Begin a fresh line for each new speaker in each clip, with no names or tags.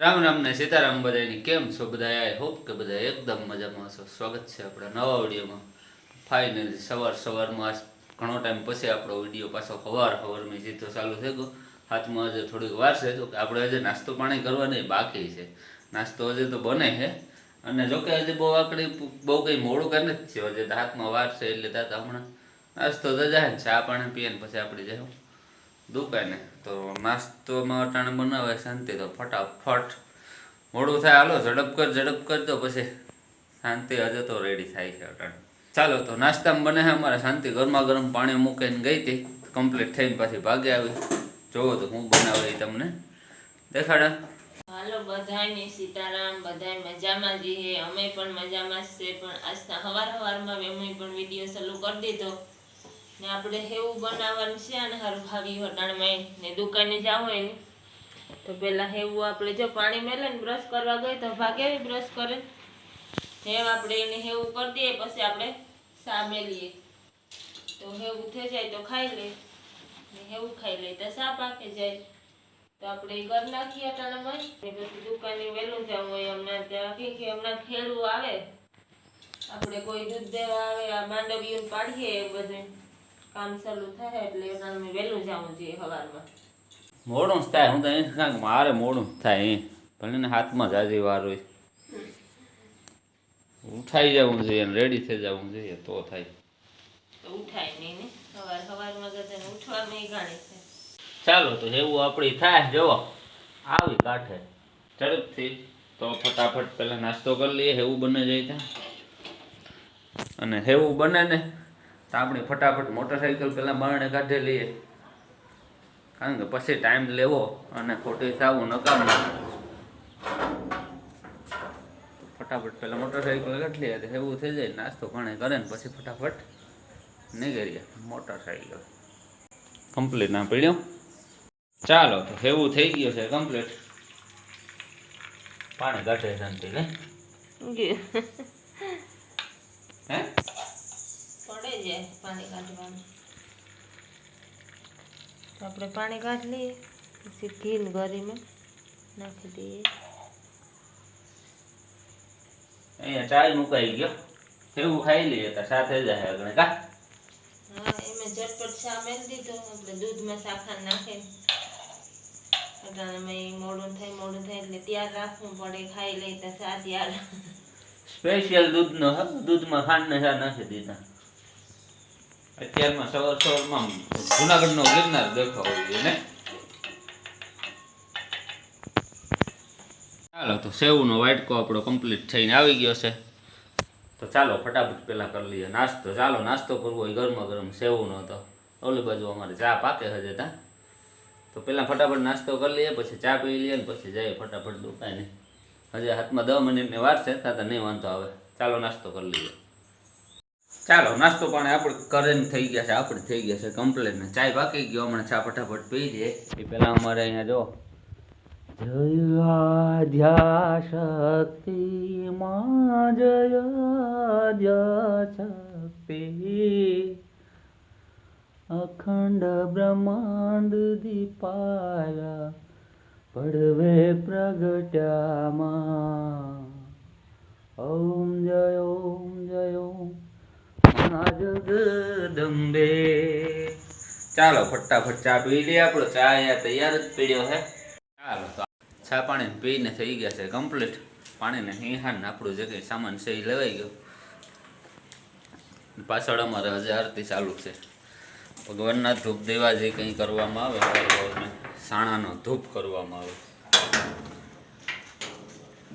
રામ રામ ને સીતારામ બધાની કેમ છો? બધા આઈ હોપ કે બધા એકદમ મજામાં છો સ્વાગત છે આપણા નવા વિડીયોમાં ફાઇનલી સવાર સવારમાં આજ ઘણો ટાઈમ પછી આપણો વીડિયો પાછો હવાર હવારમાં જીતો ચાલુ થઈ ગયો. હાથમાં હજુ થોડીક વાર છે તો આપણે આજે નાસ્તો પાણી કરવા બાકી છે. નાસ્તો હજે તો બને છે. અને જોકે હજી બહુ આકડી બહુ કંઈ મોડું કરી નથી થયું. હજી હાથમાં વાર છે એટલે તાતા હમણાં નાસ્તો તો જાય ચા પાણી પીએ ને પછી આપણે જાય દુકાને. તો નાસ્તોમાં અટાણે બનાવે, શાંતિ તો ફટાફટ. મોડું થાય, હાલો, ઝડપ કર ઝડપ કર, તો પછી શાંતિ હજે તો રેડી થાય છે અટાણે. ચાલો, તો નાસ્તામાં બને અમારે શાંતિ. ગરમા ગરમ પાણી મૂકીને ગઈ હતી. કમ્પ્લીટ થઈને પાછી ભાગે આવી. જોવો તો હું બનાવે તમને. દેખાડા.
હાલો, બધાને સીતારામ, બધાય મજામાં જઈએ અમે પણ મજામાં જ છે, પણ આજના હવાર હવારમાં અમે પણ વીડિયો ચાલુ કરી દીધો. ને આપણે હેવું બનાવવાનું છે અને હારું ભાવી વટાણમાં ને દુકાને જાવ હોય તો પહેલાં હેવું આપણે જો પાણી મેલે ને બ્રશ કરવા ગઈ તો ભાગે બ્રશ કરે. હેવ આપણે એને હેવું કરી દઈએ, પછી આપણે સા મેલીએ. તો હેવું થઈ જાય તો ખાઈ લે, ને હેવું ખાઈ લે તો સા પાકે જાય. તો આપણે ઘર નાખીએ અટાણામાં ને પછી દુકાને વહેલું જવું હોય હમણાં ત્યાં કે હમણાં ખેડવું આવે. આપણે કોઈ દૂધ દેવા આવે, આ માંડવીઓ પાડીએ એ બધું. કામ ચાલુ થાય એટલે વહેલું જવું જોઈએ સવારમાં
મોડું જ થાય હું તો એમ મારે મોડું થાય ભલે ને હાથમાં જાજી વાર હોય. ઉઠાઈ જવું જોઈએ રેડી થઈ જવું જોઈએ તો થાય.
તો ઉઠાય નહીં ને? સવાર સવારમાં ગધાને ઉઠવામાં છે.
ચાલો તો એવું આપણી થાય જુઓ. આવી કાંઠે. ઝડપથી તો ફટાફટ પહેલાં નાસ્તો કરી લઈએ હેવું બને જાય ત્યાં. અને હેવું બને ને આપણે ફટાફટ મોટરસાઇકલ પહેલાં બારણે કાઢી લઈએ. કારણ કે પછી ટાઈમ લેવો અને ખોટી થવું નકામ. ફટાફટ પહેલાં મોટરસાઇકલ કાઢી લઈએ તો હેવું થઈ જાય નાસ્તો ઘણે કરે ને પછી ફટાફટ નીકળીએ મોટરસાઇકલ કમ્પ્લીટ ના પડ્યો? ચાલો તો એવું થઈ ગયું છે કમ્પ્લીટ પાણી કાઢે શાંતિ લે હે?
જાય પાણી કાઢવાનું તો આપણે પાણી કાઢી લઈએ પછી ઘી ને ગરીમાં નાખી દઈએ
અહીંયા ચાય મુકાઈ ગયો એવું ખાઈ લઈએ તો સાથે જાય આગળ કા
હા એમાં ઝટપટ ચા મેળ દીધો આપણે દૂધમાં સાખર નાખે અટાણામાં ઈ મોડું થાય મોડું થાય એટલે ત્યાર રાખવું પડે ખાઈ લઈ તો ચા ત્યાર
સ્પેશિયલ દૂધનો હ દૂધમાં ખાંડ ને ચા નાખી દીધા. અત્યારમાં સવાર સવારમાં જુનાગઢનો ગિરનાર દેખાવો જોઈએ, ને? ચાલો, તો સેવનો વાટકો આપણો કમ્પ્લીટ થઈને આવી ગયો છે. તો ચાલો, ફટાફટ પહેલાં કરી લઈએ નાસ્તો. ચાલો, નાસ્તો કરવો હોય ગરમા ગરમ સેવનો તો. ઓલી બાજુ અમારે ચા પાકે હજે તા. તો પહેલાં ફટાફટ નાસ્તો કરી લઈએ, પછી ચા પી લઈએ ને પછી જઈએ ફટાફટ દુકાને. હજી હાથમાં દસ મિનિટની વાર છે, તાતા નહીં વાંધો આવે. ચાલો, નાસ્તો કરી લઈએ. ચાલો, નાસ્તો પાણી આપણે કરીને થઈ ગયા છે આપણે થઈ ગયા છે કમ્પ્લેટ ને ચાય બાકી ગયો, હમણાં ચા ફટાફટ પી લઈએ. એ પહેલાં અમારે અહીંયા જો, જયા શક્તિ માં જયા શક્તિ અખંડ બ્રહ્માંડ દીપાયા, પડવે પ્રગટ્યામાં. ઓમ જય ઓમ જય, ઓમ જગદંબે ચાલો, ફટાફટ ચા પી લઈએ આપણો. ચા અહીંયા તૈયાર જ પીડ્યો છે ચાલો ચા પાણી પીને થઈ ગયા છે કમ્પ્લીટ પાણીને હિહાન આપણું જે કંઈ સામાન છે એ લેવાઈ ગયો. પાછળ અમારે હજે આરતી ચાલુ છે. ભગવાનના ધૂપ દેવા જે કંઈ કરવામાં આવે, ભગવાનને સાણાનો ધૂપ કરવામાં આવે.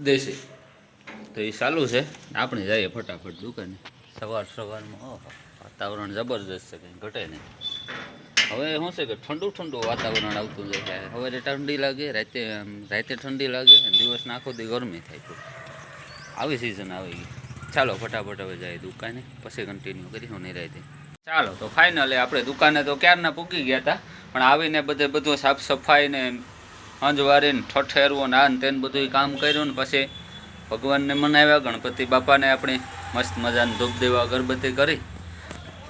દેશી. તો એ ચાલુ છે. આપણે જઈએ ફટાફટ દુકાને. સવાર સવારમાં વાતાવરણ જબરદસ્ત છે, કંઈ ઘટે નહીં. હવે શું છે કે ઠંડુ ઠંડુ વાતાવરણ આવતું જાય છે. હવે ઠંડી લાગે, રાતે રાતે ઠંડી લાગે, અને દિવસના આખો દી ગરમી થાય છે. આવી સિઝન આવી ગઈ. ચાલો, ફટાફટ હવે જાય દુકાને, પછી કન્ટિન્યુ કરીશું નહીં રાતે ચાલો, તો ફાઇનલી આપણે દુકાને તો ક્યારના પૂકી ગયા હતા પણ આવીને બધે બધું સાફ સફાઈ ને અંજવારીને ઠઠેરવું ને આ ને તેને બધું કામ કર્યું ને પછી ભગવાનને મનાવ્યા, ગણપતિ બાપાને આપણી મસ્ત મજાનું ધૂપ દેવા અગરબત્તી કરી.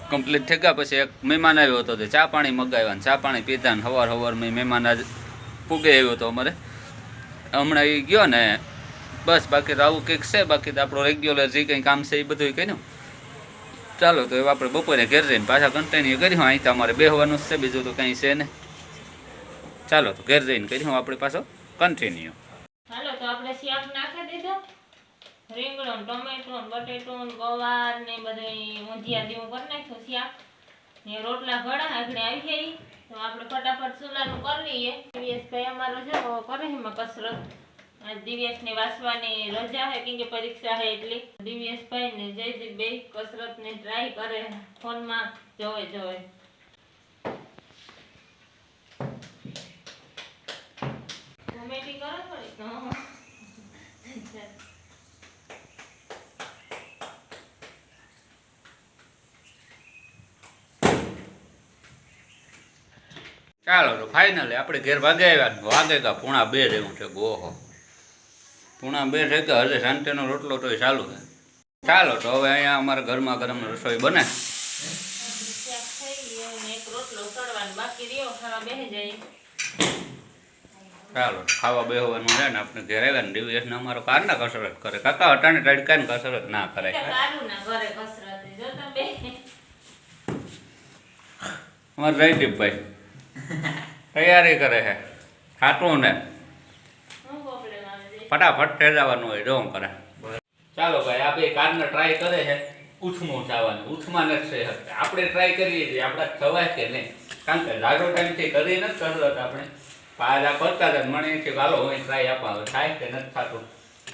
કમ્પ્લીટ થઈ ગયા. પછી એક મહેમાન આવ્યો હતો તે ચા પાણી મગાવ્યા ને ચા પાણી પીધા ને હવાર મેં મહેમાન આજ પૂગે આવ્યો હતો અમારે. હમણાં એ ગયો ને બસ બાકી તો આવું કંઈક છે, બાકી તો આપણું રેગ્યુલર જે કંઈ કામ છે એ બધું કર્યું. ચાલો તો એ આપણે બપોરે ઘેર જઈને પાછા કન્ટિન્યુ કર્યું અહીં તમારે બેહવાનું છે, બીજું તો કંઈ છે ને. ચાલો તો ઘેર જઈને કર્યું આપણે પાછો કન્ટિન્યુ
ચાલો તો આપણે રીંગણો, ટમેટું ટમેટો બટેટો ગવાર ને બધું ઊંધિયા જેવું કરી નાખ્યું શાક. ને રોટલા ઘણા આગળ આવી ગઈ તો આપણે ફટાફટ ચૂલાનું કરી લઈએ. દિવ્યેશ ભાઈ અમારો છે કરે એમાં કસરત. આજ દિવ્યેશને વાંચવાની રજા હે, કેમ કે પરીક્ષા હે એટલી. દિવ્યેશભાઈ ને જયદીપ બે કસરત ને ટ્રાય કરે, ફોનમાં જોવે જોવે. કોમેડી કરો થોડીક.
ચાલો તો ફાઇનલી આપણે ઘેર ભાગે આવ્યા ને વાગે તો પૂણા બે જેવું છે ગોહો પૂણા બે છે તો હજે શાંતિનો રોટલો તો ચાલુ છે. ચાલો તો હવે અહીંયા અમારા ઘરમાં ગરમ રસોઈ બને.
ને
ચાલો ખાવા બેહવાનું છે ને આપણે ઘેર આવ્યા ને દિવસને અમારો કારના કસરત કરે. કાકા હટાને તડકા ને કસરત ના કરે.
કારું ના
અમારે જયદીપભાઈ. તૈયારી કરે છે. ખાટું ને. ફટાફટ ઠેરવાનું હોય જો કરે. ચાલો ભાઈ આ બે કારના ટ્રાય કરે છે. ઉથમું ચાવાનું ઉથમાં નથી શકતા આપણે ટ્રાય કરીએ છીએ. આપણા થવાય કે નહીં કારણ કે લાગો ટાઈમથી કરી નથી કરતા આપણે. પાયા કરતા હતા મને એમ ચાલો હું ટ્રાય આપવા હવે થાય કે નથી થતું?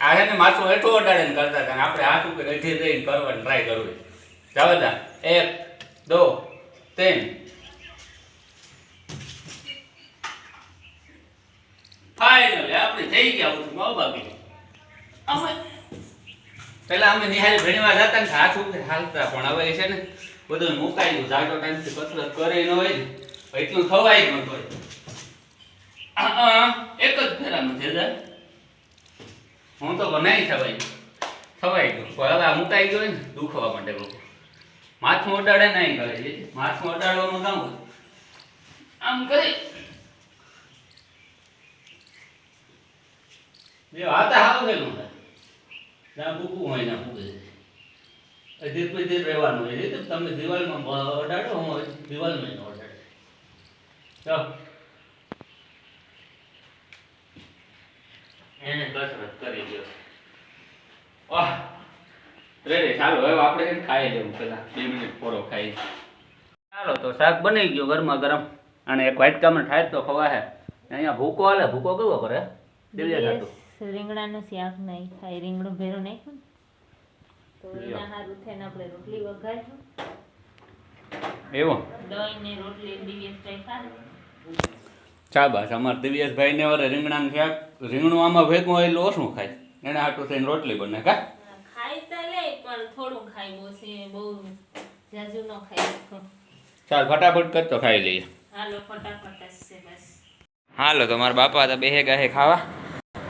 આ છે ને માથું એટલું ઓડાડીને કરતા હતા આપણે હાથ ઉપર અઢી રહીને કરવાની ટ્રાય કરવી જાવદા એક દો ત્રણ. ફાઇનલી આપણે થઈ ગયા ઉથમું આવો બાકી અમે પેલા અમે નિહાળી ભણીવા જતા ને હાથ ઉપર હાલતા પણ હવે છે ને બધું મુકાઈ ગયું જાડો ટાઈમથી કસરત કરે ન હોય ને એટલું ખવાય જ ન હોય. આ, આ, એક જ ફેરામાં છે જા. હું તો નહીં થવાય થવાય ગયું હવે મુકાઈ ગયો ને દુખવા માંડે બહુ. માથું ઓડાડે નહીં કરે માથું ઓડાડવામાં કામ આમ કરી. જે હાથે હાવ થયેલું છે જ્યાં ભૂકવું હોય ત્યાં ભૂકે અધીર પધીર રહેવાનું હોય. એ તો તમે દિવાલમાં બ- અડાડો હું દિવાલમાં ન અડાડે ચાલ. એને કસરત કરી દો વાહ. રે ચાલો હવે આપણે ખાઈ લેવું પેલા બે મિનિટ પોરો ખાઈ. ચાલો તો શાક બની ગયું ગરમા ગરમ. અને એક વાટકામાં થાય તો ખવા હે અહીંયા ભૂકો હાલે. ભૂકો કેવો કરે? દિવ્યા ખાતું
રીંગણાનું શાક નહીં ખાય રીંગણું ભેરું નાખ્યું તો. એના હારું થઈને આપણે રોટલી વઘારીશું.
એવું?
દહીં ને રોટલી દિવ્યેશ ભાઈ ખાય
શાબાશ. અમારા દિવ્યેશભાઈ વરે રીંગણાનું શાક રીંગણું આમાં ભેગું હોય ઓછું ખાય. એને હાટું થઈને રોટલી બને કા?
ખાય તો લે પણ થોડું ખાય બહુ છે બહુ જાજુ ન ખાય
ચાલ ફટાફટ કરતો ખાઈ લઈએ.
હાલો ફટાફટ છે બસ.
હાલો તો મારા બાપા હતા બેહે ગાહે ખાવા.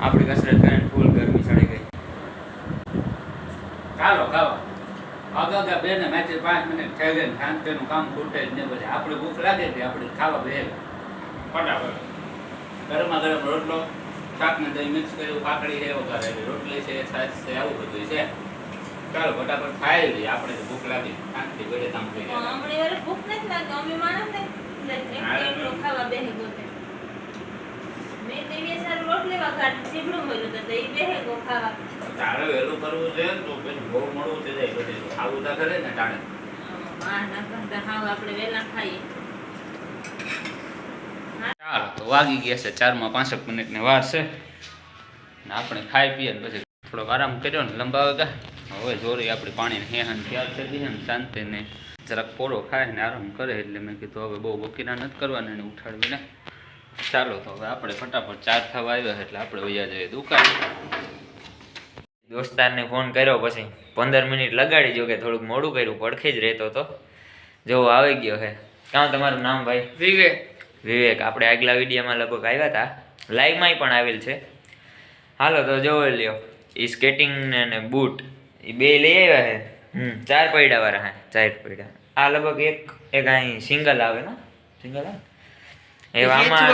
આપણી કસરત કરીને ફૂલ ગરમી ચડી ગઈ. ચાલો ખાવા આગા બે ને મેચે પાંચ મિનિટ થઈ ગઈ ને તેનું કામ ખૂટે જ નહીં પછી આપણે ભૂખ લાગે તે આપણે ખાવા બે ફટાફટ. ગરમા ગરમ રોટલો શાક ને દહીં મિક્સ કર્યું કાકડી છે વઘારેલી રોટલી છે છાશ છે આવું બધું છે. ચાલો ફટાફટ ખાઈ લઈએ. આપણે ભૂખ લાગી શાંતિ બેડે કામ થઈ ગયા
ભૂખ નથી લાગી. અમે માણસ ખાવા બેહી રોટલી વઘારી મળ્યું તો એ ખાવા
તારે કરવું છે ને તો પછી બહુ મોડું થઈ જાય પછી ખાવું તો ખરે ને ટાણે.
માં ના કરતા હાવ આપણે વહેલા ખાઈએ.
ચાલો તો વાગી ગયા છે ચારમાં પાંસઠ મિનિટની વાર છે. ને આપણે ખાઈ પીએ ને પછી થોડોક આરામ કર્યો ને લંબાવે ગયા હવે જોરી આપણી પાણીને હેહાન ત્યાર થઈ ગઈ છે ને શાંતિ ને જરાક પોરો ખાય ને આરામ કરે એટલે મેં કીધું હવે બહુ બકીરા નથી કરવાના એને ઉઠાડવીને. ચાલો તો હવે આપણે ફટાફટ ચાર થવા આવ્યા એટલે આપણે વૈયા જઈએ દુકાન.
દોસ્તારને ફોન કર્યો પછી પંદર મિનિટ લગાડી જો કે થોડુંક મોડું કર્યું પડખે જ રહેતો હતો જો આવી ગયો હે કાં તમારું નામ ભાઈ?
વિવેક.
વિવેક આપણે આગલા વિડીયોમાં લગભગ આવ્યા હતા લાઈવમાંય પણ આવેલ છે. હાલો તો જોવો લ્યો. એ સ્કેટિંગ ને બૂટ એ બે લઈ આવ્યા હે હમ ચાર પૈડા વાળા હા ચાર પૈડા. આ લગભગ એક એક અહીં સિંગલ આવે ને? સિંગલ આવે? એવામાં
હેતુ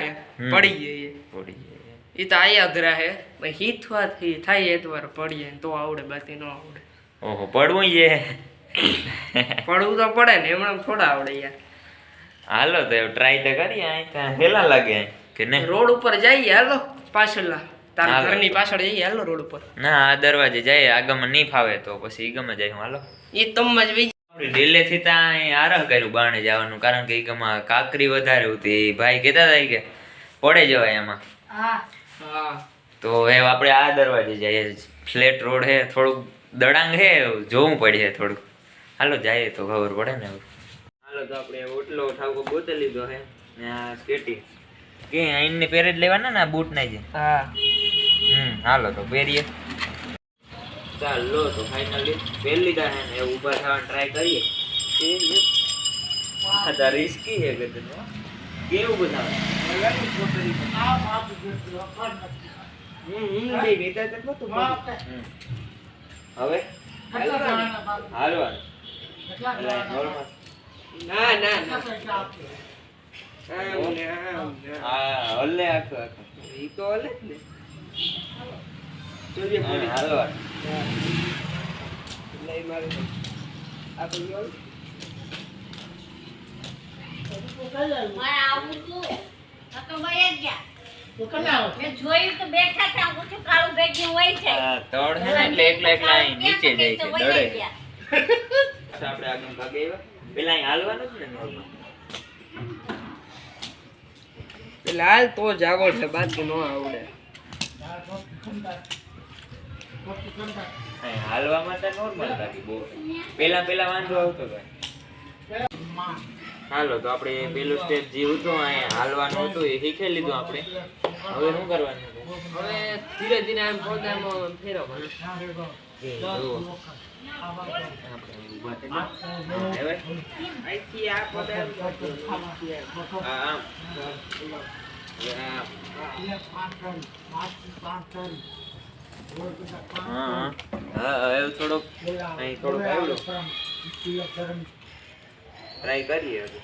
હે. પડી ગઈ
પડી જાય.
એ. તો આયા અઘરા હે. પણ હીથવાથી થાય એક પડીએ તો આવડે બાકી ન આવડે.
ઓહો પડવું
પડવું તો પડે ને એમણે થોડા આવડે યાર.
હાલો તો ટ્રાય તો કરીએ અહીં હેલા લાગે કે નહીં?
રોડ ઉપર જઈએ હાલો પાછળના તારા ઘરની પાછળ જઈએ હાલો રોડ ઉપર.
ના આ દરવાજે જાય આગમાં નહીં ફાવે તો પછી ઈગમાં જાય હાલો.
એ તમને જ
ડેલેથી ત્યાં અહીં આરામ કર્યું બાણે જવાનું કારણ કે ઈગમાં કાકરી વધારે હતી ભાઈ કહેતા હતા કે પડે જવાય એમાં તો એ આપણે આ દરવાજે જઈએ ફ્લેટ રોડ હે થોડુંક દડાંગ હે જોવું પડે થોડુંક. હાલો જઈએ તો ખબર પડે ને હાલો તો આપણે ઓટલો ઠાકો ગોતે લીધો હે ને આ સ્કેટી. કે આઈને પહેરે જ લેવાના ને આ બૂટ ના જે?
હા.
હમ હાલો તો પહેરીએ. ચાલ લો તો ફાઇનલી પહેલી લીધા હે ને એ ઊભા થવાની ટ્રાય કરીએ. આ તો રિસ્કી છે કે તને કેવું બધા. હવે? હાલવાનું.
ના ના ના. આમ ને ના ના આમ.
હા હલે આખો આખો.
એ તો હલે જ ને. જોઈએ
હા,
પડી.
હાલવાનું
લઈ મારે આપણે જોયું?
મારે આવું તું આ તો વહી જ ગયા મેં જોયું તો બેઠા હતા હું તો કાળું બેગી હોય છે
આ તળ હે ને એટલે એકલા એકલા અહીં નીચે જાય છે
તો વહી
દડે
ગયા.
આપણે આગળ ભાગે આવ્યા પેલા અહીં હાલવાનું જ ને normal.
એટલે હાલ તો જ આવડે છે બાકી ન આવડે
અહીં હાલવામાં તો નોર્મલ લાગી બહુ. પેલા પેલા વાંધો આવતો હતો. હાલો તો આપણે પેલું સ્ટેપ જે હતું અહીંયા હાલવાનું હતું એ શીખી લીધું આપણે. હવે શું કરવાનું
હવે ધીરે ધીરે આમ પોતામાં ફેરવવાનું આમ.
હા હા. હવે થોડોક અહીં થોડુંક આવડું. ટ્રાય કરીએ હવે.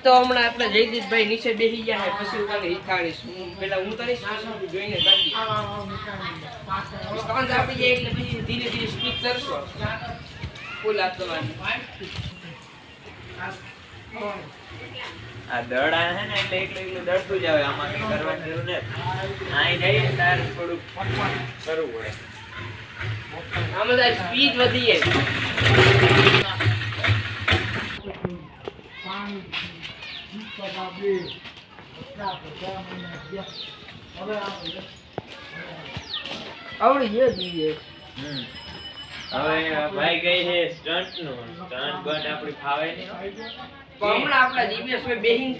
તો હમણાં આપણે જયદીશભાઈ નીચે બેસી ગયા પછી હું તને હું પેલા હું તને જોઈને આપી એટલે ધીરે ધીરે સ્પીડ કરશો. ફૂલ આપવાની
આ દડા હે ને એટલે એકલું એકલું દડતું જ આવે આમાં કઈ કરવાની જરૂર નથી. અહીં જઈએ તાર થોડુંક કરવું પડે.
આમાં તારી સ્પીડ વધી આવડી ગયો.
હવે ભાઈ કહે છે સ્ટન્ટનું સ્ટન્ટ બટ આપણી ફાવે નહીં
હમણાં આપણા દિવ્યેશ ભાઈ બેહીન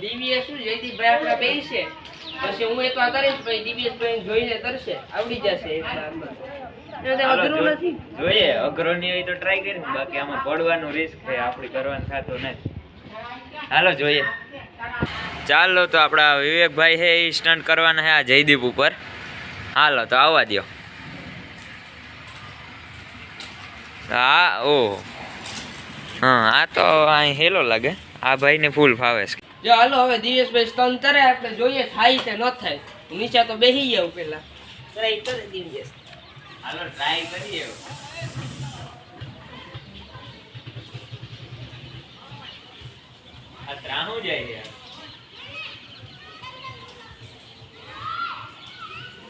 દિવ્યેશ શું જયદીપભાઈ આપણા બેહી છે. પછી હું એક કરીશ પછી દિવ્યેશ ભાઈ જોઈને કરશે આવડી જશે તો
હાલો,
અઘરું
જો-
નથી.
જોઈએ અઘરો નહીં હોય તો ટ્રાય કરીશું. બાકી આમાં પડવાનું રિસ્ક છે આપણે કરવાનું થતું નથી. હાલો જોઈએ. ચાલો તો આપણા વિવેકભાઈ છે એ સ્ટન્ટ કરવાના છે આ જયદીપ ઉપર. હાલો તો આવવા દ્યો. હા ઓ હા આ તો અહીં હેલો લાગે. આ ભાઈને ફૂલ ફાવે છે.
જો હાલો હવે દિવ્યેશભાઈ સ્તન કરે આપણે જોઈએ થાય કે ન થાય. નીચે તો બેસી જાવ પેલા. ટ્રાય કરે દિવ્યેશ
હાલો ટ્રાય કરીએ આ ત્રાહું જાય છે.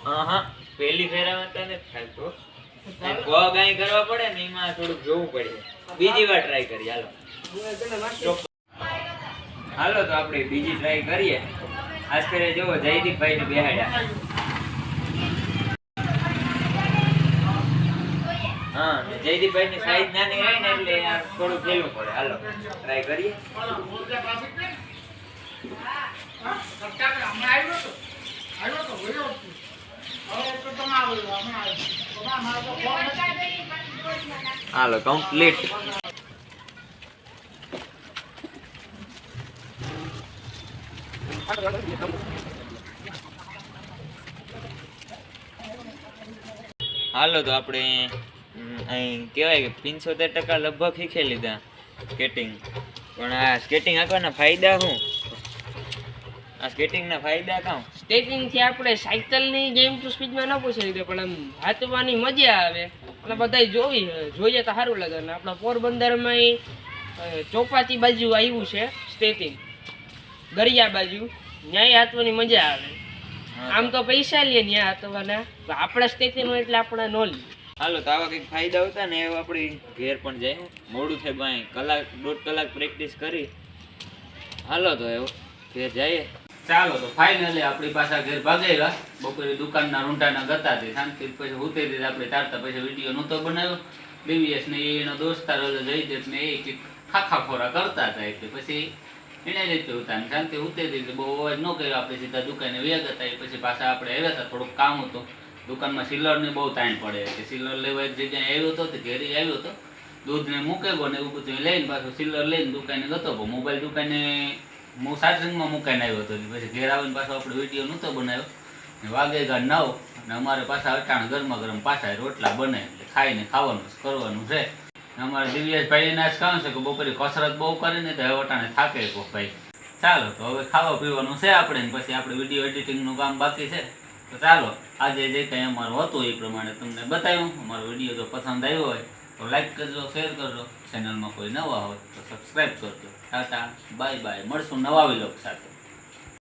હા હા પેલી ફેરામાં તને થતો પગ અહીં કરવા પડે ને એમાં થોડુંક જોવું પડે. બીજી વાર ટ્રાય કરીએ હાલો. હાલો તો આપણે બીજી ટ્રાય કરીએ. ખાસ કરીને જુઓ જયદીપભાઈ ને બેહાડ્યા. હા જયદીપભાઈ સાઈઝ નાની હોય ને થોડું ખેલવું પડે. હાલો ટ્રાય કરીએ. હાલો કમ્પ્લીટ હાલો, તો આપણે અહીં કહેવાય કે પંચોતેર ટકા લગભગ શીખી લીધા સ્કેટિંગ પણ આ સ્કેટિંગ આપવાના ફાયદા શું? આ સ્કેટિંગના ફાયદા કાં?
સ્કેટિંગથી આપણે સાયકલની ગેમ તો સ્પીડમાં ન પૂછી લીધે પણ આમ હાથવાની મજા આવે. અને બધાય જોવી જોઈએ તો સારું લાગે. અને આપણા પોરબંદરમાં ચોપાટી બાજુ આવ્યું છે સ્ટેટિંગ દરિયા બાજુ ન્યાય હાથવાની મજા આવે. આમ તો. પૈસા લે ન્યા હાથવાના. આપણા સ્ટેટિંગ હોય એટલે આપણે ન લે.
હાલો તો આવા કંઈક ફાયદા હતા ને એવું આપણી ઘેર પણ જાય મોડું થાય બાય કલાક દોઢ કલાક પ્રેક્ટિસ કરી. હાલો તો એવું ઘેર જઈએ.
ચાલો તો ફાઇનલી આપણી પાછા ઘેર ભાગેલા બપોરે દુકાનના રૂંઢાના ગતા હતી શાંતિ, પછી ઉતરી આપણે તારતા પછી વીડિયો નહોતો બનાવ્યો. દિવ્યેશ ને એનો દોસ્તાર ઓલો જયદેવ ને એ ખાખા ખોરા કરતા હતા એટલે પછી એને રીતે ઉતા ને શાંતિ ઉતરી દીધી બહુ અવાજ ન કર્યો. આપણે સીધા દુકાને વ્યાગ હતા, એ પછી પાછા આપણે આવ્યા હતા, થોડુંક કામ હતું. દુકાનમાં સિલ્લરની બહુ તાણ પડે કે સિલ્લર લેવા એક જગ્યાએ આવ્યો હતો તે ઘેરી આવ્યો હતો દૂધને મૂકે ને એવું બધું લઈને પાછું સિલ્લર લઈને દુકાને ગતો. મોબાઈલ દુકાને હું ચાર્જિંગમાં મુકાઈને આવ્યો હતો પછી ઘેર આવીને પાછો આપણે વીડિયો નહોતો બનાવ્યો. ને વાગે ગા નવ અને અમારે પાછા અટાણ ગરમા ગરમ પાછા રોટલા બને એટલે ખાઈને ખાવાનું કરવાનું છે. ને અમારે દિવ્યાસભાઈ એને આજ કહું છે કે બપોરે કસરત બહુ કરીને તો હવે અટાણે થાકે કો ભાઈ. ચાલો, તો હવે ખાવા પીવાનું છે આપણે પછી આપણે વીડિયો એડિટિંગનું કામ બાકી છે. તો ચાલો, આજે જે કંઈ અમારું હતું એ પ્રમાણે તમને બતાવ્યું. અમારો વીડિયો જો પસંદ આવ્યો હોય તો લાઈક કરજો શેર કરજો. ચેનલમાં કોઈ નવા હોય તો સબસ્ક્રાઈબ કરજો. ટાટા બાય બાય મળશું નવા વિલોક સાથે.